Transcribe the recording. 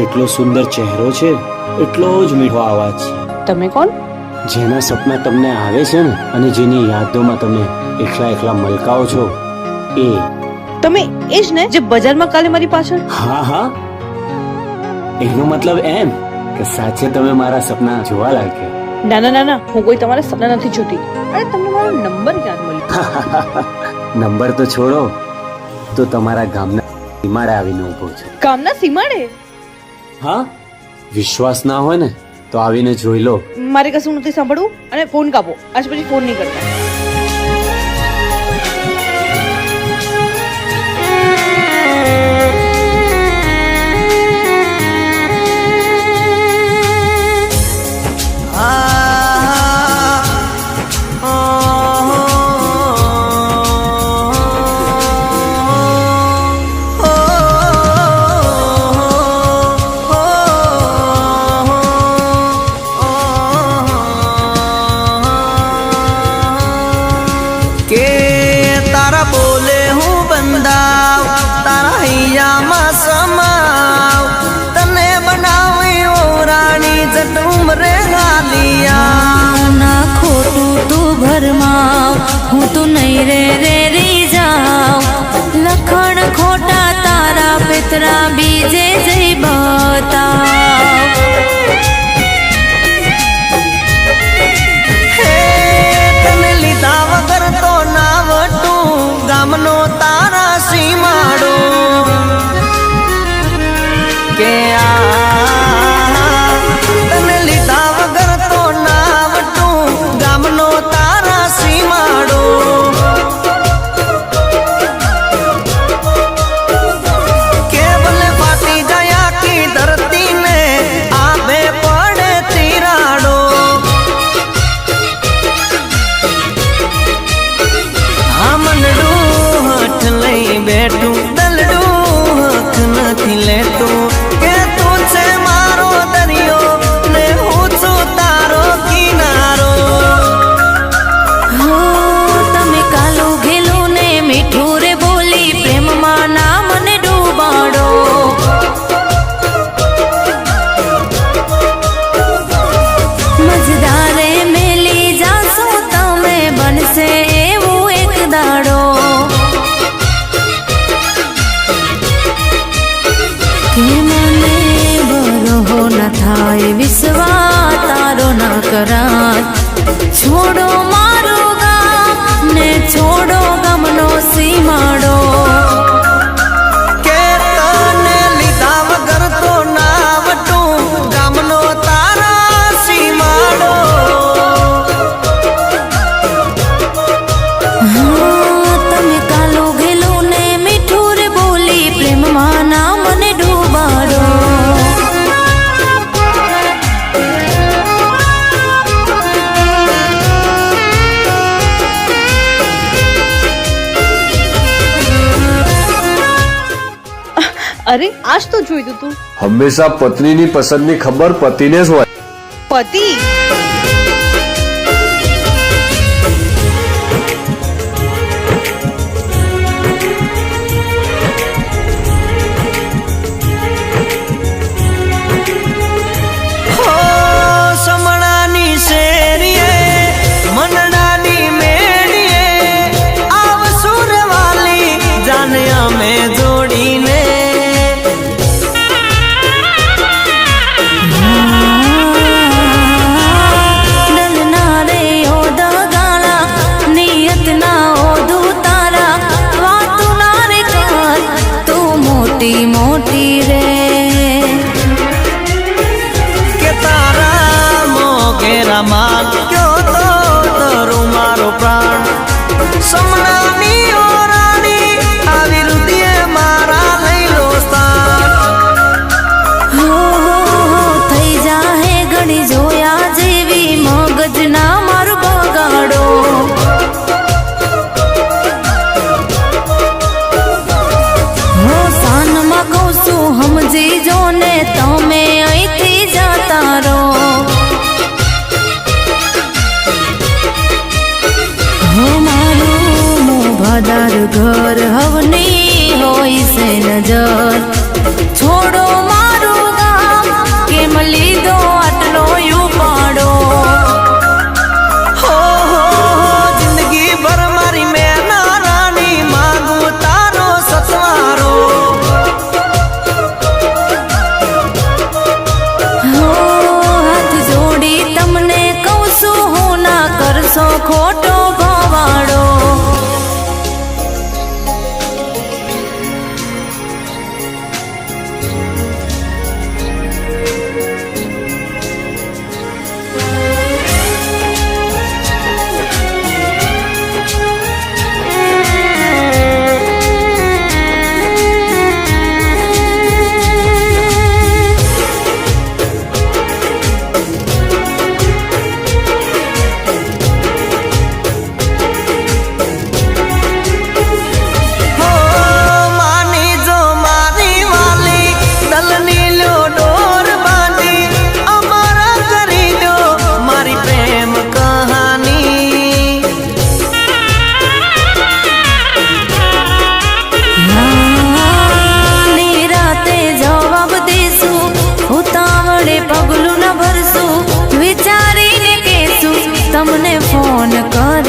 જેટલો સુંદર ચહેરો છે એટલો જ મીઠો અવાજ તમે કોણ? જેના સપના તમને આવે છે ને અને જેની યાદોમાં તમે એકલા એકલા મલકાઓ છો એ. તમે એ જ ને જે બજારમાં કાલે મારી પાછળ? હા હા. એનો મતલબ એમ કે સાચે તમે મારા સપના જોવા લાગ્યા. ના ના ના ના હું કોઈ તમારા સપના નથી જોતી. અરે તમને મારો નંબર ક્યાં મળ્યો. નંબર તો છોડો. તો તમારા ગામના સીમાડે આવીને ઊભો છે. ગામના સીમાડે? હા? વિશ્વાસ ના હોય ને, તો આવીને જોઈ લો. મારે કશું નથી સાંભળવું અને ફોન કાપો. આજ પછી ફોન નહીં કરતા. તારા બોલે હું બંધાવ, તારા હૈયામાં સમાવ. તને બનાવી ઓ રાણી જટ રે હાલિયા. ના ખોટું તું ભરમાવ હું તો નહીં રે રે, રી જાવ. લખણ ખોટા તારા પિતરા બીજે જઈ બતાવ. બરોહો ન થાય વિશ્વા તારો ન કરાય છોડો મારો ગામ ને છોડો ગમનો સીમાડો અરે આજ તો જોઈતું તું. હંમેશા પત્નીની પસંદની ખબર પતિને જ હોય. પતિ? માન કયો તો ધરું મારો પ્રાણ? સમના તમને ફોન કર